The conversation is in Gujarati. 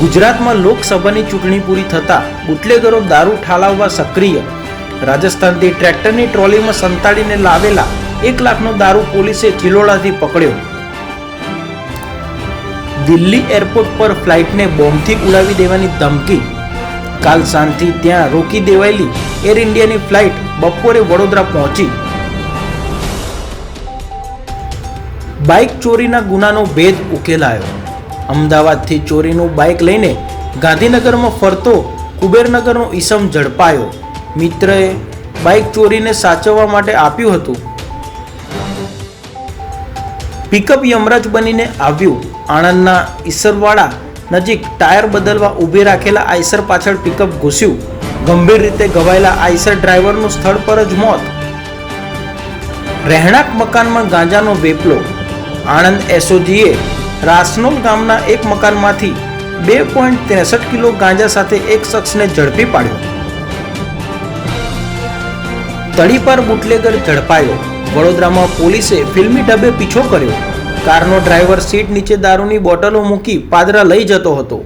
ગુજરાતમાં લોકસભાની ચૂંટણી પૂરી થતાં બુટલેગરો દારૂ ઠાલવવા સક્રિય. રાજસ્થાનથી ટ્રેક્ટરની ટ્રોલીમાં સંતાડીને લાવેલા એક લાખનો દારૂ પોલીસે ચિલોડાથી પકડ્યો. દિલ્હી એરપોર્ટ પર ફ્લાઇટને બોમ્બથી ઉડાવી દેવાની ધમકી. કાલ સાંજથી ત્યાં રોકી દેવાયેલી એર ઇન્ડિયાની ફ્લાઇટ બપોરે વડોદરા પહોંચી. બાઇક ચોરીના ગુનાનો ભેદ ઉકેલાયો. અમદાવાદથી ચોરીનું બાઇક લઈને ગાંધીનગરમાં ફરતો કુબેરનગરનો ઈસમ ઝડપાયો. મિત્રએ બાઇક ચોરીને સાચવવા માટે આપ્યું હતું. પિકઅપ યમરાજ બનીને આવ્યું. આણંદના ઈસરવાડા નજીક ટાયર બદલવા ઊભી રાખેલા આઈસર પાછળ પિકઅપ ઘૂસ્યું. ગંભીર રીતે ઘવાયેલા આઈસર ડ્રાઈવરનું સ્થળ પર જ મોત. રહેણાંક મકાનમાં ગાંજાનો વેપલો. આણંદ એસઓજીએ રાસનોલ ગામના એક મકાનમાંથી બે પોઈન્ટ ત્રેસઠ કિલો ગાંજા સાથે એક શખ્સને ઝડપી પાડ્યો. તડીપાર બુટલેગર ઝડપાયો. વડોદરામાં પોલીસે ફિલ્મી ઢબે પીછો કર્યો. કારનો ડ્રાઈવર સીટ નીચે દારૂની બોટલો મૂકી પાદરા લઈ જતો હતો.